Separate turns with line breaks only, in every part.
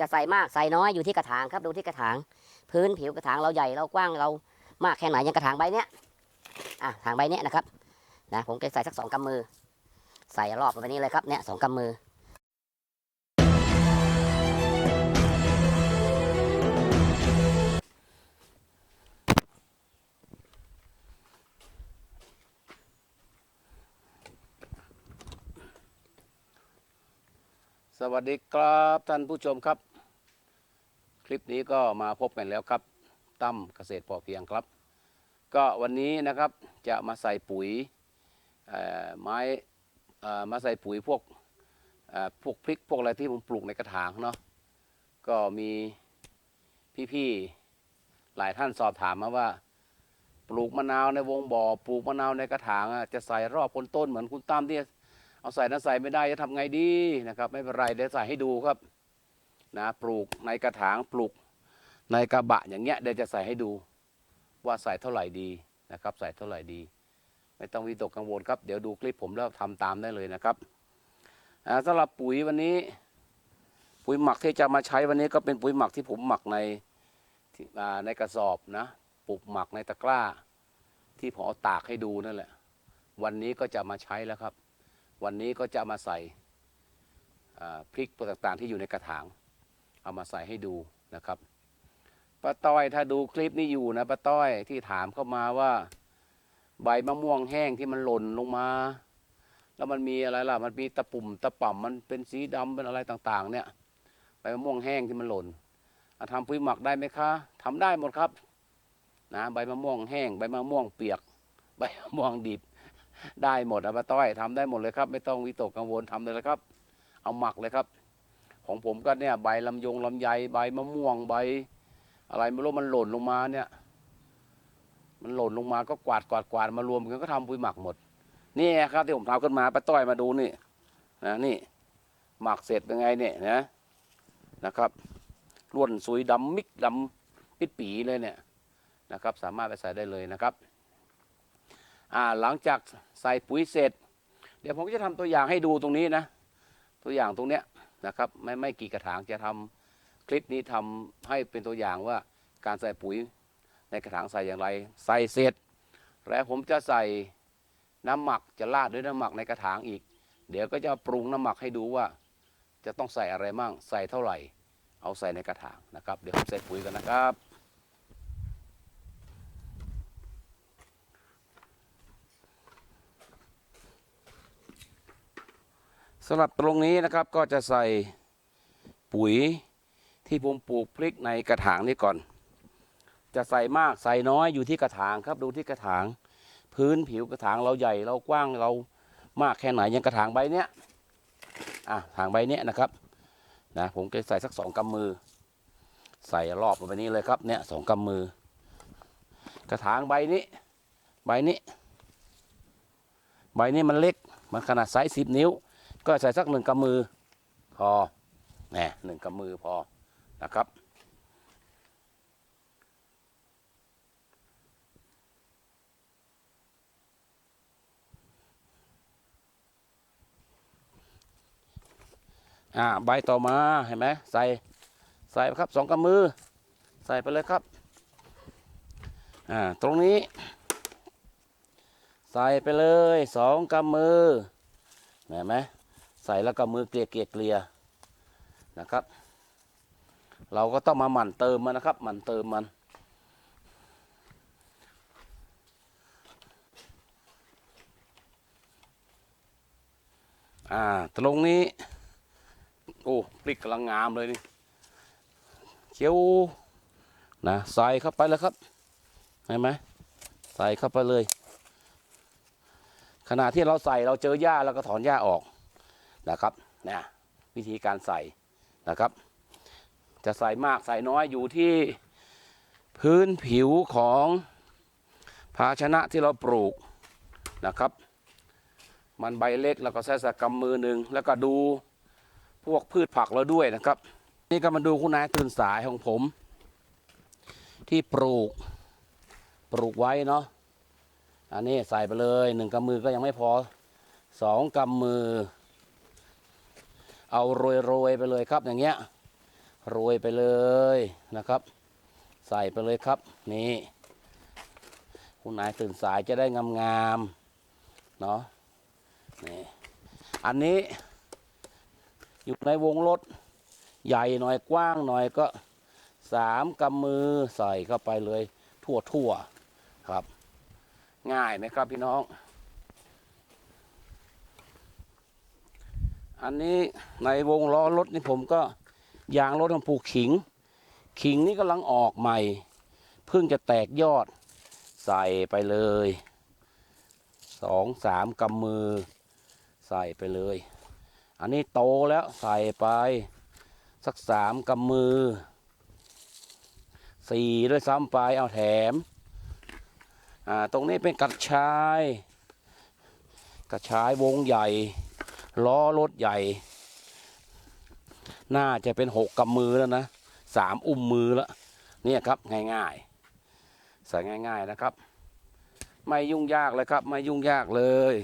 จะใส่มากใส่น้อยอยู่ที่กระถางครับดูที่กระถาง พื้นผิวกระถางเราใหญ่เรากว้างเรามากแค่ไหนอยังกระถางใบเนี้ยอะถางใบเนี้ยนะครับนะผมจะใส่สักสองกำมือ ใส่รอบไปนี้เลยครับเนี่ยสองกำมือ
สวัสดีครับท่านผู้ชมครับ ลิปนี้ก็มาพบกันแล้วครับตั้มเกษตรพอเพียงครับ ก็วันนี้นะครับจะมาใส่ปุ๋ยไม้มาใส่ปุ๋ยพวกพวกพริกพวกอะไรที่ผมปลูกในกระถางเนาะก็มีพี่ๆหลายท่านสอบถามมาว่า ปลูกมะนาวในวงบ่อปลูกมะนาวในกระถางจะใส่รอบคนต้นเหมือนคุณตั้มที่เอาใส่นั้นใส่ไม่ได้จะทำไงดีนะครับ ไม่เป็นไรเดี๋ยวใส่ให้ดูครับ นะปลูกในกระถางปลูกในกระบะอย่างเงี้ยเดี๋ยวจะใส่ให้ดูว่าใส่เท่าไหร่ดีนะครับ ใส่เท่าไหร่ดี ไม่ต้องวิตกกังวลครับ เดี๋ยวดูคลิปผมแล้วทำตามได้เลยนะครับอ่าสำหรับปุ๋ยวันนี้ ปุ๋ยหมักที่จะมาใช้วันนี้ก็เป็นปุ๋ยหมักที่ผมหมักในในกระสอบนะปลูกหมักในตะกร้า ที่ผมเอาตากให้ดูนั่นแหละ วันนี้ก็จะมาใช้แล้วครับ วันนี้ก็จะมาใส่พริกตัวต่างๆที่อยู่ในกระถาง เอามาใส่ให้ดูนะครับป้าต้อยถ้าดูคลิปนี้อยู่นะป้าต้อยที่ถามเข้ามาว่า ใบมะม่วงแห้งที่มันหล่นลงมา แล้วมันมีอะไรล่ะ มันมีตะปุ่มตะป่ำมันเป็นสีดำเป็นอะไรต่างๆ เนี่ยใบมะม่วงแห้งที่มันหล่นอะทำปุ๋ยหมักได้ไหมคะทำได้หมดครับ นะใบมะม่วงแห้ง ใบมะม่วงเปียก ใบมะม่วงดิบได้หมดอะป้าต้อยทำได้หมดเลยครับ ไม่ต้องวิตกกังวลทำเลยนะครับ เอาหมักเลยครับ ของผมก็เนี่ยใบลำยงลำไยใบมะม่วงใบ อะไรไม่รู้มันหล่นลงมาเนี่ย มันหล่นลงมาก็กวาดกวาดกวาดมารวมกันก็ทำปุ๋ยหมักหมด นี่ครับที่ผมทำขึ้นมาไปต้อยมาดูนี่นะนี่ หมักเสร็จเป็นไงเนี่ยนะนะครับล้วนสุยดำมิกดำปิดปีเลยเนี่ยนะครับ สามารถไปใส่ได้เลยนะครับอ่าหลังจากใส่ปุ๋ยเสร็จ เดี๋ยวผมก็จะทำตัวอย่างให้ดูตรงนี้นะ ตัวอย่างตรงเนี้ย นะครับไม่ไม่กี่กระถางจะทำคลิปนี้ทำให้เป็นตัวอย่างว่าการใส่ปุ๋ยในกระถางใส่อย่างไร ใส่เสร็จ แล้วผมจะใส่น้ำหมักจะราดด้วยน้ำหมักในกระถางอีก เดี๋ยวก็จะปรุงน้ำหมักให้ดูว่า จะต้องใส่อะไรมั่งใส่เท่าไหร่ เอาใส่ในกระถางนะครับ เดี๋ยวผมใส่ปุ๋ยกันนะครับ สำหรับตรงนี้นะครับก็จะใส่ปุ๋ยที่ผมปลูกพริกในกระถางนี้ก่อน จะใส่มากใส่น้อยอยู่ที่กระถางครับดูที่กระถาง พื้นผิวกระถางเราใหญ่เรากว้างเรามากแค่ไหนอยังกระถางใบเนี้ยอะถางใบเนี้ยนะครับนะผมจะใส่สักสองกำมือ ใส่รอบลงไปนี้เลยครับเนี่ยสองกำมือ กระถางใบนี้ ใบนี้ ใบนี้มันเล็กมันขนาดไซส์สิบนิ้ว ก็ใส่สักหนึ่งกำมือพอแหน่หนึ่งกำมือพอนะครับ อ่าใบต่อมาเห็นไหมใส่ใส่ไปครับสองกำมือ ใส่ไปเลยครับอ่าตรงนี้ ใส่ไปเลยสองกำมือเห็นไหม ใส่แล้วก็มือเกลี่ยเกลี่ยเกลี่ยนะครับ เราก็ต้องมาหมั่นเติมมันนะครับ หมั่นเติมมัน อ่าตรงนี้ โอ้พริกกำลังงามเลยนี่เขียวนะใส่เข้าไปเลยครับเห็นไหมใส่เข้าไปเลย ขณะที่เราใส่เราเจอหญ้าเราก็ถอนหญ้าออก นะครับนะวิธีการใส่นะครับ จะใส่มากใส่น้อยอยู่ที่พื้นผิวของภาชนะที่เราปลูกนะครับ มันใบเล็กเราก็ใช้สักกำมือหนึ่งแล้วก็ดูพวกพืชผักเราด้วยนะครับ นี่ก็มาดูคุณนายตื่นสายของผม ที่ปลูกปลูกไว้เนาะอันนี้ใส่ไปเลยหนึ่งกำมือก็ยังไม่พอสองกำมือ เอาโรยโรยๆไปเลยครับอย่างเงี้ยโรยไปเลยนะครับ ใส่ไปเลยครับนี่คุณนายตื่นสายจะได้งามๆเนาะนี่อันนี้อยู่ในวงรถใหญ่หน่อยกว้างหน่อยก็สามกำมือใส่เข้าไปเลยทั่วๆครับ ง่ายไหมครับพี่น้อง อันนี้ในวงล้อรถนี่ผมก็ยางรถของปลูกขิง ขิงนี่กำลังออกใหม่ เพิ่งจะแตกยอด ใส่ไปเลยสองสามกำมือ ใส่ไปเลย อันนี้โตแล้วใส่ไป สักสามกำมือสี่ด้วยซ้ำไปเอาแถม อ่า ตรงนี้เป็นกระชาย กระชายวงใหญ่ ล้อรถใหญ่ น่าจะเป็นหกกำมือแล้วนะสามอุ้มมือแล้วเนี่ยครับง่ายๆ ใส่ง่าย ๆนะครับ ไม่ยุ่งยากเลยครับ ไม่ยุ่งยากเลย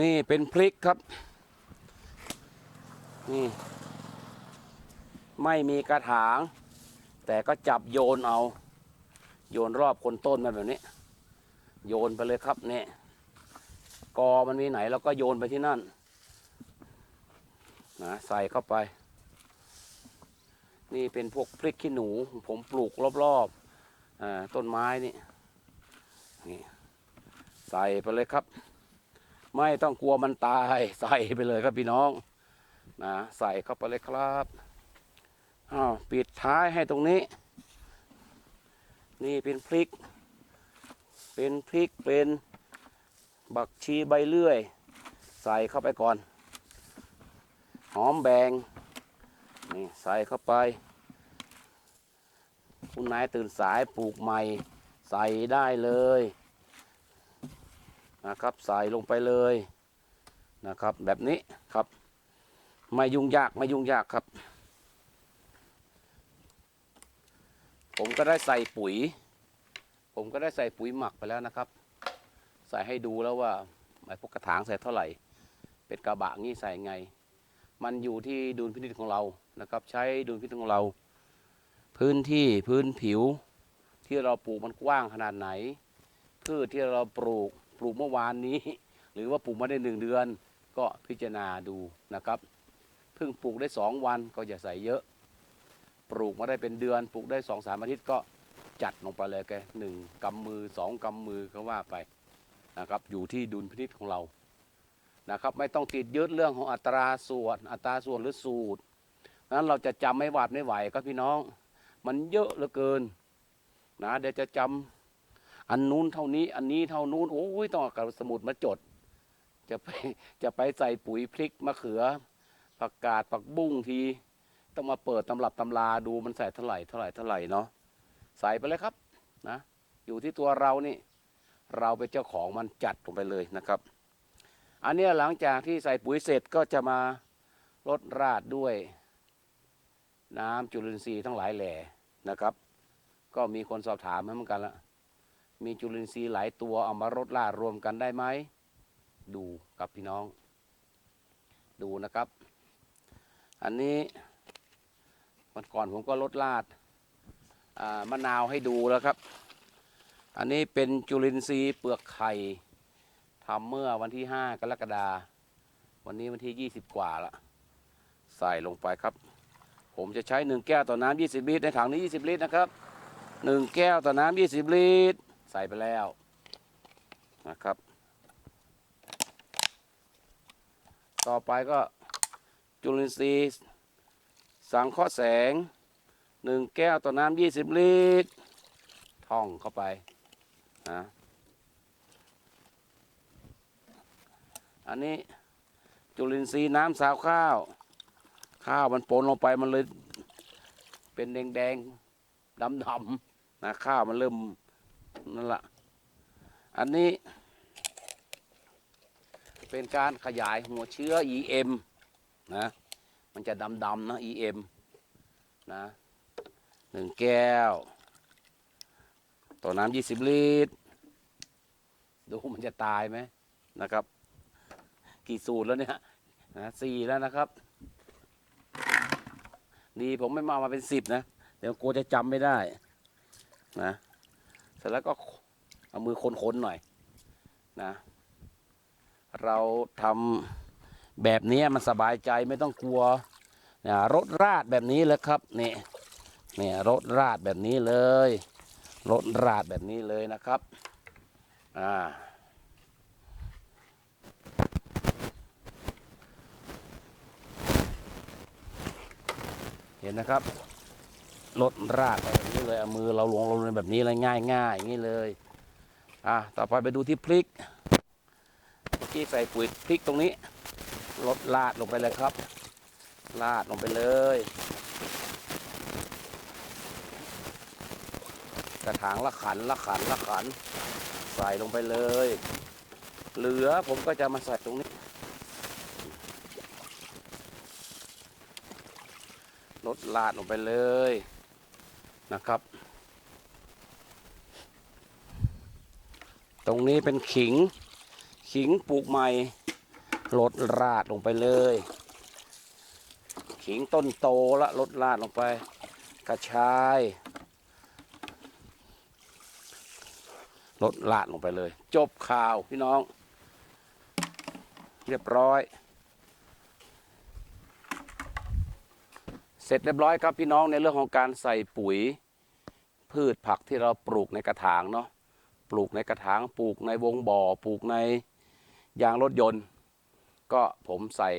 นี่เป็นพริกครับ นี่ ไม่มีกระถาง แต่ก็จับโยนเอา โยนรอบคนต้นมาแบบนี้ โยนไปเลยครับเนี่ยกอมันมีไหนเราก็โยนไปที่นั่นนะใส่เข้าไป นี่เป็นพวกพริกขี้หนู ผมปลูกรอบๆอต้นไม้นี่นี่ ใส่ไปเลยครับ ไม่ต้องกลัวมันตาย ใส่ไปเลยครับพี่น้องนะใส่เข้าไปเลยครับอ้าวปิดท้ายให้ตรงนี้ นี่เป็นพริก เป็นพริกเป็นบักชีใบเลื่อย ใส่เข้าไปก่อน หอมแบงนี่ใส่เข้าไปคุณนายตื่นสายปลูกใหม่ ใส่ได้เลยนะครับใส่ลงไปเลยนะครับแบบนี้ครับ ไม่ยุ่งยากไม่ยุ่งยากครับ ผมก็ได้ใส่ปุ๋ย ผมก็ได้ใส่ปุ๋ยหมักไปแล้วนะครับ ใส่ให้ดูแล้วว่าไอ้พวกกระถางใส่เท่าไหร่ เป็นกระบะงี้ใส่ไง มันอยู่ที่ดุลพินิจของเรานะครับ ใช้ดุลพินิจของเรา พื้นที่พื้นผิว ที่เราปลูกมันกว้างขนาดไหนพืชที่เราปลูกปลูกเมื่อวานนี้ หรือว่าปลูกมาได้หนึ่งเดือน ก็พิจารณาดูนะครับเพิ่งปลูกได้สองวันก็อย่าใส่เยอะ ปลูกมาได้เป็นเดือนปลูกได้สองสามอาทิตย์ก็จัดลงไปเลยแกหนึ่งกำมือสองกำมือก็ว่าไปนะครับอยู่ที่ดุลพินิจของเรานะครับไม่ต้องติดยึดเรื่องของอัตราส่วนอัตราส่วนหรือสูตรนั้นเราจะจำไม่หวาดไม่ไหวครับพี่น้อง มันเยอะเหลือเกินนะเดี๋ยวจะจำอันนู้นเท่านี้อันนี้เท่านู้นโอ้ยต้องเอากับสมุดมาจด จะไปจะไปใส่ปุ๋ยพริกมะเขือผักกาดผักบุ้งที ต้องมาเปิดตำรับตำราดูมันใส่เท่าไหร่เท่าไหร่เท่าไหร่เนาะใส่ไปเลยครับนะอยู่ที่ตัวเรานี่ เราเป็นเจ้าของมันจัดลงไปเลยนะครับ อันนี้หลังจากที่ใส่ปุ๋ยเสร็จก็จะมาลดราดด้วย น้ำจุลินทรีย์ทั้งหลายแหล่นะครับ ก็มีคนสอบถามมาเหมือนกันละมีจุลินทรีย์หลายตัวเอามารดราดรวมกันได้ไหมดูกับพี่น้อง ดูนะครับ อันนี้ วันก่อนผมก็ลดราดมะนาวให้ดูแล้วครับ อันนี้เป็นจุลินทรีย์เปลือกไข่ทำเมื่อวันที่ 5 กรกฎาวันนี้วันที่ 20 กว่าละใส่ลงไปครับ ผมจะใช้ 1 แก้วต่อน้ำ20 ลิตร ในถังนี้ 20 ลิตรนะครับ 1 แก้วต่อน้ำ20 ลิตร ใส่ไปแล้วนะครับ ต่อไปก็จุลินทรีย์ สังเคราะห์แสง1แก้วต่อน้ำ20ลิตร ท่องเข้าไปนะอันนี้จุลินทรีย์น้ำสาวข้าว ข้าวมันปนลงไปมันเลยเป็นแดงแดงดำดำนะข้าวมันเริ่มนั่นละอันนี้ เป็นการขยายหัวเชื้อ EM นะ มันจะดำดำๆนะ EM นะหนึ่งแก้ว ต่อน้ำ20ลิตร ดูมันจะตายไหมนะครับ กี่สูตรแล้วเนี่ยนะสี่แล้วนะครับ ดีผมไม่มามาเป็นสิบนะ เดี๋ยวกลัวจะจำไม่ได้นะเสร็จแล้วก็เอามือคนๆหน่อยนะ เราทำ แบบนี้มันสบายใจไม่ต้องกลัวนะรถราดแบบนี้เลยครับนี่เนี่ยรถราดแบบนี้เลยรถราดแบบนี้เลยนะครับอ่าเห็นนะครับรถราดแบบนี้เลยเอามือเราลงลงแบบนี้เลยง่ายง่ายอย่างนี้เลยอะต่อไปไปดูที่พริกเมื่อกี้ใส่ปุ๋ยพริกตรงนี้ รถลาดลงไปเลยครับ ลาดลงไปเลย กระถางละขันละขันละขัน ใส่ลงไปเลย เหลือผมก็จะมาใส่ตรงนี้ ลดลาดลงไปเลยนะครับ ตรงนี้เป็นขิง ขิงปลูกใหม่ ลดราดลงไปเลย ขิงต้นโตละลดราดลงไป กระชายลดลาดลงไปเลย จบข่าวพี่น้อง เรียบร้อย เสร็จเรียบร้อยครับพี่น้องในเรื่องของการใส่ปุ๋ย พืชผักที่เราปลูกในกระถางเนาะปลูกในกระถางปลูกในวงบ่อปลูกในยางรถยนต์ ก็ผมใส่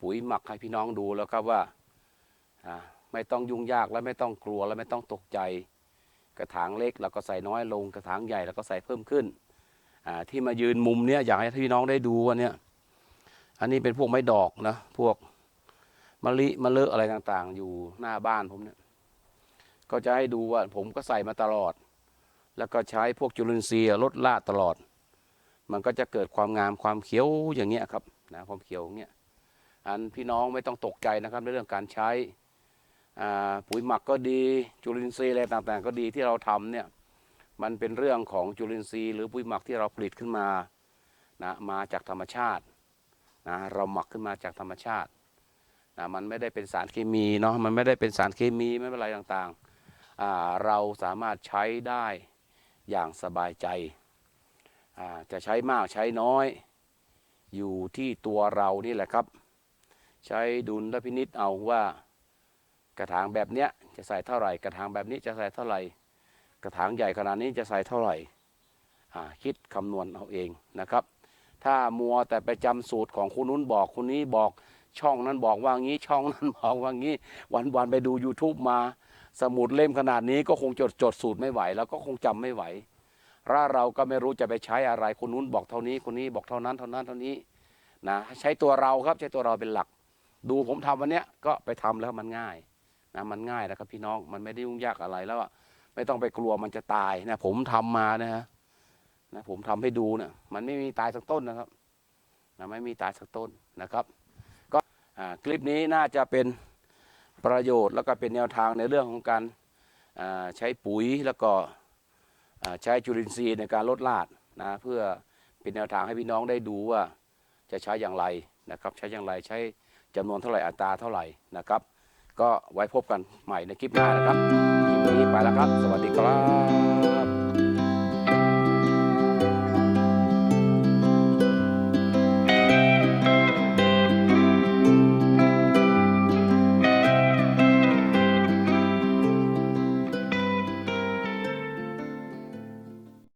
ปุ๋ยหมักให้พี่น้องดูแล้วครับว่าไม่ต้องยุ่งยากและไม่ต้องกลัวและไม่ต้องตกใจ กระถางเล็กเราก็ใส่น้อยลงกระถางใหญ่เราก็ใส่เพิ่มขึ้นที่มายืนมุมเนี้ยอยากให้พี่น้องได้ดูวันเนี้ยอันนี้เป็นพวกไม้ดอกนะพวกมะลิมะเลอะอะไรต่างๆ อยู่หน้าบ้านผมเนี่ยก็จะให้ดูว่าผมก็ใส่มาตลอด แล้วก็ใช้พวกจุลินทรีย์ลดลาดตลอด มันก็จะเกิดความงามความเขียวอย่างเงี้ยครับนะความเขียวอย่างเงี้ยอันพี่น้องไม่ต้องตกใจนะครับในเรื่องการใช้ปุ๋ยหมักก็ดีจุลินทรีย์อะไรต่างๆ ก็ดีที่เราทำเนี่ยมันเป็นเรื่องของจุลินทรีย์หรือปุ๋ยหมักที่เราผลิตขึ้นมานะมาจากธรรมชาตินะเราหมักขึ้นมาจากธรรมชาตินะมันไม่ได้เป็นสารเคมีเนาะมันไม่ได้เป็นสารเคมีไม่เป็นไรต่างๆเราสามารถใช้ได้อย่างสบายใจ จะใช้มากใช้น้อย อยู่ที่ตัวเรานี่แหละครับ ใช้ดุลและพินิษเอาว่ากระถางแบบเนี้ยจะใส่เท่าไหร่ กระถางแบบนี้จะใส่เท่าไหร่ กระถางใหญ่ขนาดนี้จะใส่เท่าไหร่คิดคำนวณเอาเองนะครับ ถ้ามัวแต่ไปจำสูตรของคนนู้นบอกคนนี้บอกช่องนั้นบอกว่างี้ช่องนั้นบอกว่างี้ วันวันไปดู YouTube มา สมุดเล่มขนาดนี้ก็คงจดจดสูตรไม่ไหว แล้วก็คงจำไม่ไหว ถ้าเราก็ไม่รู้จะไปใช้อะไร คนนู้นบอกเท่านี้คนนี้บอกเท่านั้นเท่านั้นเท่านี้นะใช้ตัวเราครับใช้ตัวเราเป็นหลัก ดูผมทำวันเนี้ยก็ไปทำแล้วมันง่ายนะมันง่ายนะครับพี่น้องมันไม่ได้ยุ่งยากอะไรแล้วอะไม่ต้องไปกลัวมันจะตายนะผมทำมานะฮะนะผมทำให้ดูนะมันไม่มีตายสักต้นนะครับนะไม่มีตายสักต้นนะครับ ก็คลิปนี้น่าจะเป็นประโยชน์แล้วก็เป็นแนวทางในเรื่องของการใช้ปุ๋ยแล้วก็ ใช้จุลินทรีย์ในการลดลาดนะเพื่อเป็นแนวทางให้พี่น้องได้ดูว่าจะใช้อย่างไรนะครับ ใช้อย่างไรใช้จำนวนเท่าไหร่อัตราเท่าไหร่นะครับ ก็ไว้พบกันใหม่ในคลิปหน้านะครับคลิปนี้ไปแล้วครับ สวัสดีครับ